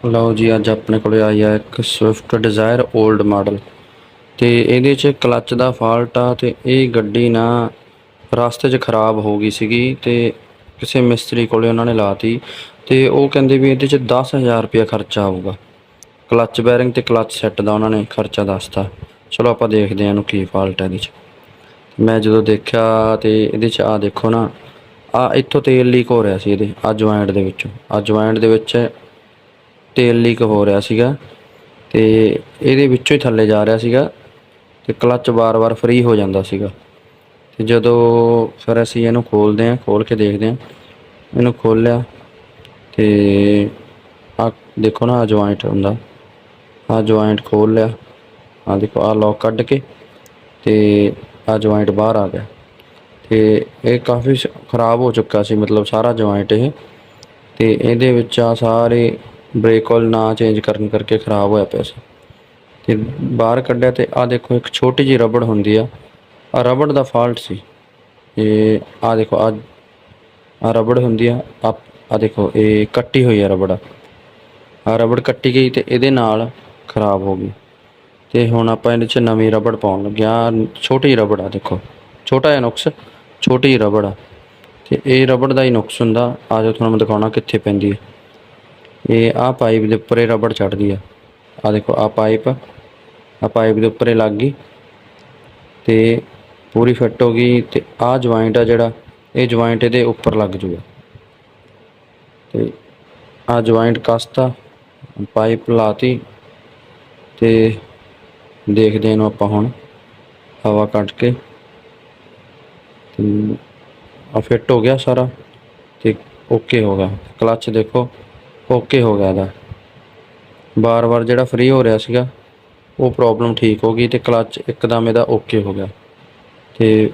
ਲਓ ਜੀ, ਅੱਜ ਆਪਣੇ ਕੋਲੇ ਆਈ ਆ ਇੱਕ ਸਵਿਫਟ ਡਿਜ਼ਾਇਰ 올ਡ ਮਾਡਲ ਤੇ ਇਹਦੇ 'ਚ ਕਲੱਚ ਦਾ ਫਾਲਟ ਆ ਤੇ ਇਹ ਗੱਡੀ ਨਾ ਰਸਤੇ 'ਚ ਖਰਾਬ ਹੋ ਗਈ ਸੀਗੀ ਤੇ ਕਿਸੇ ਮਿਸਤਰੀ ਕੋਲੇ ਉਹਨਾਂ ਨੇ ਲਾਤੀ ਤੇ ਉਹ ਕਹਿੰਦੇ ਵੀ ਇਹਦੇ 'ਚ 10000 ਰੁਪਇਆ ਖਰਚਾ ਆਊਗਾ। ਕਲੱਚ ਬੈਰਿੰਗ ਤੇ ਕਲੱਚ ਸੈੱਟ ਦਾ ਉਹਨਾਂ ਨੇ ਖਰਚਾ ਦੱਸਤਾ। ਚਲੋ ਆਪਾਂ ਦੇਖਦੇ ਹਾਂ ਇਹਨੂੰ ਕੀ ਫਾਲਟ ਹੈ ਇਹਦੇ 'ਚ। ਮੈਂ ਜਦੋਂ ਦੇਖਿਆ ਤੇ ਇਹਦੇ 'ਚ ਆ ਦੇਖੋ ਨਾ ਆ ਇੱਥੋਂ ਤੇਲ ਲੀਕ ਹੋ ਰਿਹਾ ਸੀ ਇਹਦੇ ਆ ਜੁਆਇੰਟ ਦੇ ਵਿੱਚੋਂ ਆ ਜੁਆਇੰਟ ਦੇ ਵਿੱਚ ਤੇਲ ਲੀਕ ਹੋ ਰਿਹਾ ਸੀਗਾ ਤੇ ਇਹਦੇ ਵਿੱਚੋਂ ਹੀ ਥੱਲੇ ਜਾ ਰਿਹਾ ਸੀਗਾ ਤੇ ਕਲੱਚ ਵਾਰ-ਵਾਰ ਫ੍ਰੀ ਹੋ ਜਾਂਦਾ ਸੀਗਾ। ਤੇ ਜਦੋਂ ਫਿਰ ਅਸੀਂ ਇਹਨੂੰ ਖੋਲਦੇ ਹਾਂ, ਖੋਲ ਕੇ ਦੇਖਦੇ ਹਾਂ, ਇਹਨੂੰ ਖੋਲਿਆ ਤੇ ਆ ਦੇਖੋ ਨਾ ਆ ਜੁਆਇੰਟ ਹੁੰਦਾ ਆ ਜੁਆਇੰਟ ਖੋਲ ਲਿਆ ਆ ਦੇਖੋ ਆ ਲੌਕ ਕੱਢ ਕੇ ਤੇ ਆ ਜੁਆਇੰਟ ਬਾਹਰ ਆ ਗਿਆ। ਤੇ ਇਹ ਕਾਫੀ ਸ- ਖਰਾਬ ਹੋ ਚੁੱਕਾ ਸੀ, ਮਤਲਬ ਸਾਰਾ ਜੁਆਇੰਟ ਇਹ। ਤੇ ਇਹਦੇ ਵਿੱਚ ਆ ਸਾਰੇ ਬ੍ਰੇਕ ਆਇਲ ਨਾ ਚੇਂਜ ਕਰਨ ਕਰਕੇ ਖਰਾਬ ਹੋਇਆ ਪਿਆ ਸੀ। ਤੇ ਬਾਹਰ ਕੱਢਿਆ ਤੇ ਆ ਦੇਖੋ, ਇੱਕ ਛੋਟੀ ਜਿਹੀ ਰਬੜ ਹੁੰਦੀ ਆ। ਆ ਰਬੜ ਦਾ ਫਾਲਟ ਸੀ। ਇਹ ਆ ਦੇਖੋ ਆ ਆ ਰਬੜ ਹੁੰਦੀ ਆ ਆ ਦੇਖੋ, ਇਹ ਕੱਟੀ ਹੋਈ ਆ ਰਬੜ। ਆ ਰਬੜ ਕੱਟੀ ਗਈ ਤੇ ਇਹਦੇ ਨਾਲ ਖਰਾਬ ਹੋ ਗਈ। ਤੇ ਹੁਣ ਆਪਾਂ ਇਹਦੇ ਚ ਨਵੀਂ ਰਬੜ ਪਾਉਣ ਲੱਗਿਆ ਛੋਟੀ ਜਿਹੀ ਰਬੜ ਆ, ਦੇਖੋ। ਛੋਟਾ ਜਿਹਾ ਨੁਕਸ, ਛੋਟੀ ਜਿਹੀ ਰਬੜ ਆ। ਤੇ ਇਹ ਰਬੜ ਦਾ ਹੀ ਨੁਕਸ ਹੁੰਦਾ। ਆ ਜੋ ਤੁਹਾਨੂੰ ਮੈਂ ਦਿਖਾਉਣਾ ਕਿੱਥੇ ਪੈਂਦੀ ਹੈ ਇਹ ਆ ਪਾਈਪ ਦੇ ਉੱਪਰ ਇਹ ਰਬੜ ਚੜਦੀ ਆ। ਆ ਦੇਖੋ ਆ ਪਾਈਪ ਆ ਪਾਈਪ ਦੇ ਉੱਪਰ ਲੱਗ ਗਈ ਤੇ ਪੂਰੀ ਫਿੱਟ ਹੋ ਗਈ ਤੇ ਆ ਜੁਆਇੰਟ ਆ ਜਿਹੜਾ, ਇਹ ਜੁਆਇੰਟ ਇਹਦੇ ਉੱਪਰ ਲੱਗ ਜੂਗਾ। ਤੇ ਆ ਜੁਆਇੰਟ ਕਸਤਾ, ਪਾਈਪ ਲਾਤੀ ਤੇ ਦੇਖਦੇ ਇਹਨੂੰ ਆਪਾਂ ਹੁਣ ਹਵਾ ਕੱਟ ਕੇ। ਤੇ ਆ ਫਿੱਟ ਹੋ ਗਿਆ ਸਾਰਾ ਤੇ ਓਕੇ ਹੋ ਗਿਆ। ਕਲਚ ਦੇਖੋ ਓਕੇ ਹੋ ਗਿਆ ਇਹਦਾ। ਬਾਰ-ਬਾਰ ਜਿਹੜਾ ਫ੍ਰੀ ਹੋ ਰਿਹਾ ਸੀਗਾ, ਉਹ ਪ੍ਰੋਬਲਮ ਠੀਕ ਹੋ ਗਈ ਤੇ ਕਲੱਚ ਇੱਕਦਮ ਇਹਦਾ ਓਕੇ ਹੋ ਗਿਆ। ਤੇ